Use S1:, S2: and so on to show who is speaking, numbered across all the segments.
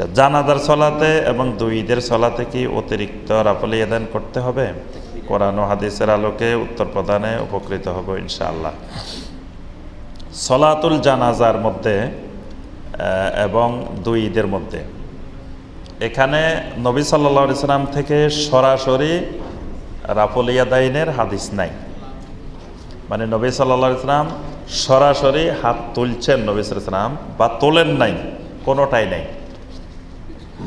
S1: আচ্ছা জানাজার সলাতে এবং দুই ঈদের সলাতে কি অতিরিক্ত রাফলি আদান করতে হবে? কোরআন হাদিসের আলোকে উত্তর প্রদানে উপকৃত হব ইনশাআল্লাহ। সলাতুল জানাজার মধ্যে এবং দুই ঈদের মধ্যে। এখানে নবী সাল্লা ইসলাম থেকে সরাসরি রাফলিয়াদাইনের হাদিস নাই। মানে নবী সাল্লা ইসলাম সরাসরি হাত তুলছেন নবী সাল্লাম বা তোলেন নাই, কোনোটাই নাই।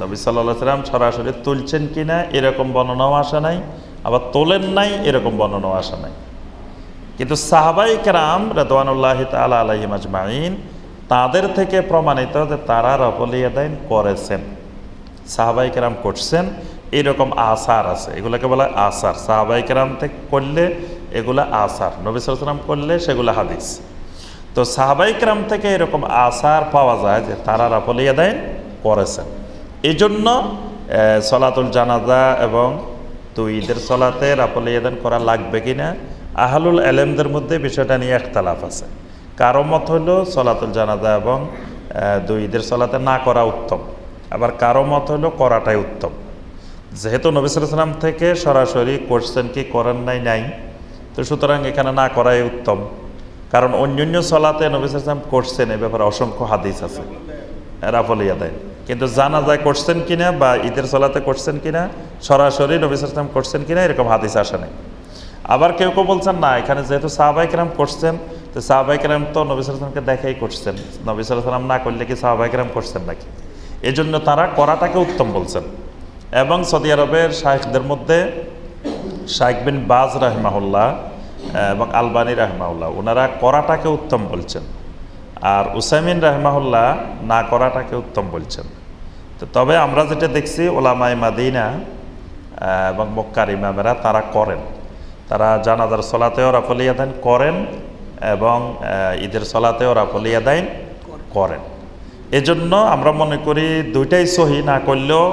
S1: নবী সাল্লাহ সাল্লাম সরাসরি তুলছেন কিনা এরকম বর্ণনাও আসা নাই, আবার তোলেন নাই, এরকম বর্ণনাও আসা নাই। কিন্তু সাহাবাই কেরাম রেদওয়ানুল্লাহ তালা আলহিম আজমাইন তাদের থেকে প্রমাণিত যে তারা রফলিয়াদাইন করেছেন। সাহাবাই কেরাম করছেন এইরকম আসার আছে। এগুলোকে বলা আসার। সাহাবাই কেরাম থেকে করলে এগুলো আসার। নবী সাল্লাম করলে সেগুলো হাদিস। তো সাহাবাই কেরাম থেকে এরকম আসার পাওয়া যায় যে তারা রাফলিয়াদাইন করেছেন। এই জন্য সলাতুল জানাজা এবং দুই ঈদের সলাতে রাফলিয়াদান করা লাগবে কিনা? আহলুল এলেমদের মধ্যে বিষয়টা নিয়ে একতালাফ আছে। কারও মত হলো সলাতুল জানাজা এবং দুই ঈদের সলাতে না করা উত্তম। আবার কারও মত হলো করাটাই উত্তম। যেহেতু নবী সাল্লাম থেকে সরাসরি কোশ্চেন কি করেন নাই নাই। তো সুতরাং এখানে না করাই উত্তম। কারণ অন্যান্য সলাতে নবী সাল্লাম করছেন এ ব্যাপারে অসংখ্য হাদিস আছে। রাফলিয়া দেয় কিন্তু জানা যায় করছেন কিনা বা ঈদের সলাতে করছেন কিনা, সরাসরি নবী সাল্লাম করছেন কিনা, এরকম হাদিস আসে নাই। আবার কেউ কেউ বলছেন, না, এখানে যেহেতু সাহাবাই কেরাম করছেন, তো সাহাবাই কেরাম তো নবী সাল্লামকে দেখাই করছেন। নবী সাল্লাম না করলে কি সাহাবাই কেরাম করছেন নাকি? এই জন্য তারা করাটাকে উত্তম বলছেন। এবং সৌদি আরবের শাহেকদের মধ্যে শাহেক বিন বাজ রাহমাহুল্লাহ এবং আলবানী রাহমাউল্লাহ ওনারা করাটাকে উত্তম বলছেন। আর উসাইমিন রাহমাহুল্লাহ না করাটাকে উত্তম বলছেন। তো তবে আমরা যেটা দেখছি ওলামাই মাদিনা এবং মক্কার ইমামেরা তারা করেন। তারা জানাজার সলাতেও রাফলিয়াদাইন করেন এবং ঈদের সলাতেও রাফলিয়াদাইন করেন। এজন্য আমরা মনে করি দুইটাই সহি, না করলেও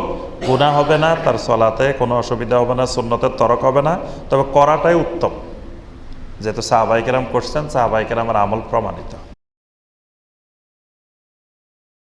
S1: গুণা হবে না, তার সলাতে কোনো অসুবিধা হবে না, সুন্নতের তরক হবে না। তবে করাটাই উত্তম। যেহেতু সাহাবাইকেরাম করছেন সাহাবাইকেরামের আমল প্রমাণিত।